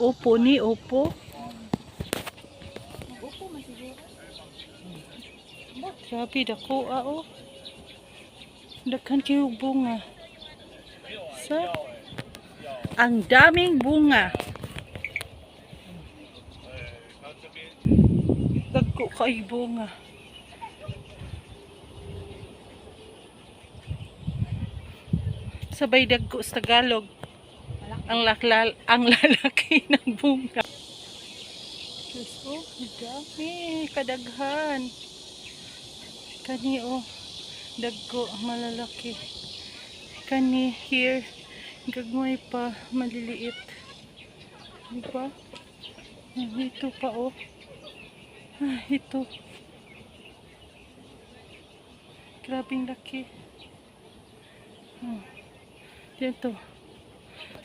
Opo ni Opo. Upo man siguro. Grabe dako ah oh. Daghan kayo bunga. Sa ang daming bunga. Dagko kay bunga. Sabay dagko sa Tagalog. Ang laklal ang lalaki ng bunga. Diyos ko, dami, kadaghan. Kani oh, dagko, malalaki. Kani here, gagmay pa, maliliit. Diba? Ito pa oh. Ah, ito. Grabing laki. Hmm. Dito.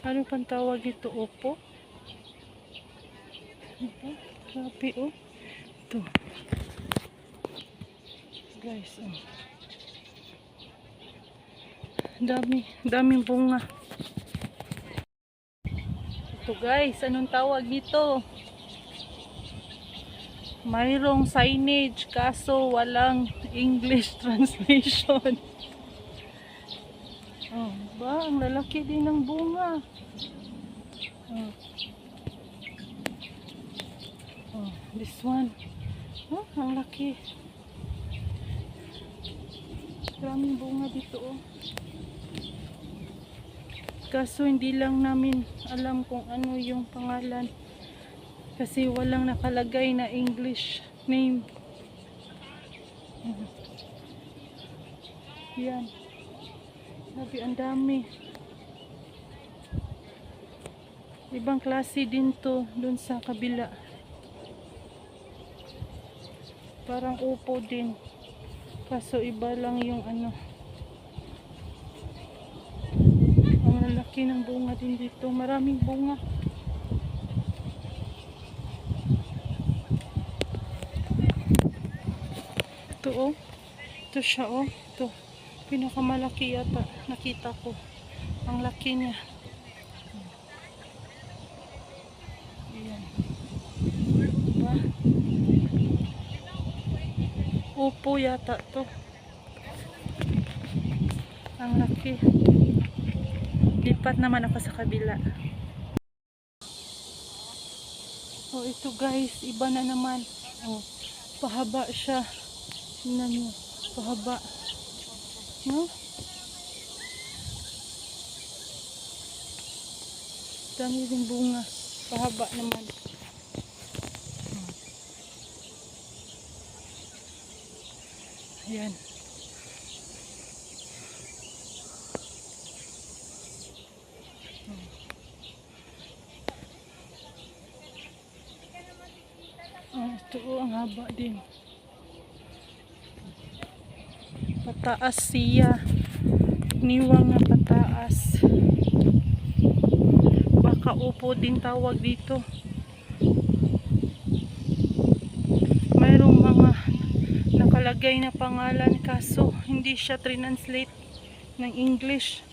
Ano pang tawag dito? Opo? Diba? Grabe oh. Ito. Guys, oh. Dami, daming bunga. Ito guys, anong tawag dito? Mayroong signage kaso walang English translation. Oh, ba, ang lalaki din ng bunga. Oh. Oh, this one. Oh, ang laki. Maraming bunga dito oh. Kaso hindi lang namin alam kung ano yung pangalan. Kasi walang nakalagay na English name. Mhm. Yan. Sabi, ang dami. Ibang klase din to dun sa kabila. Parang upo din. Kaso iba lang yung ano. Ang lalaki ng bunga din dito. Maraming bunga. Ito oh. Ito siya oh. Ito. Pinakamalaki yata. Nakita ko. Ang laki niya. Ayan. Diba? Upo yata to. Ang laki. Lipat naman ako sa kabila. Oh, ito guys, iba na naman. Oh, pahaba siya. Tingnan nyo, pahaba. No? Dami din bunga. Pahaba naman. Hmm. Ayan. Ito oh, ang haba din. Pataas siya. Niwang na pataas. Baka upo din tawag dito. Mayroong mga nakalagay na pangalan kaso hindi siya translate ng English.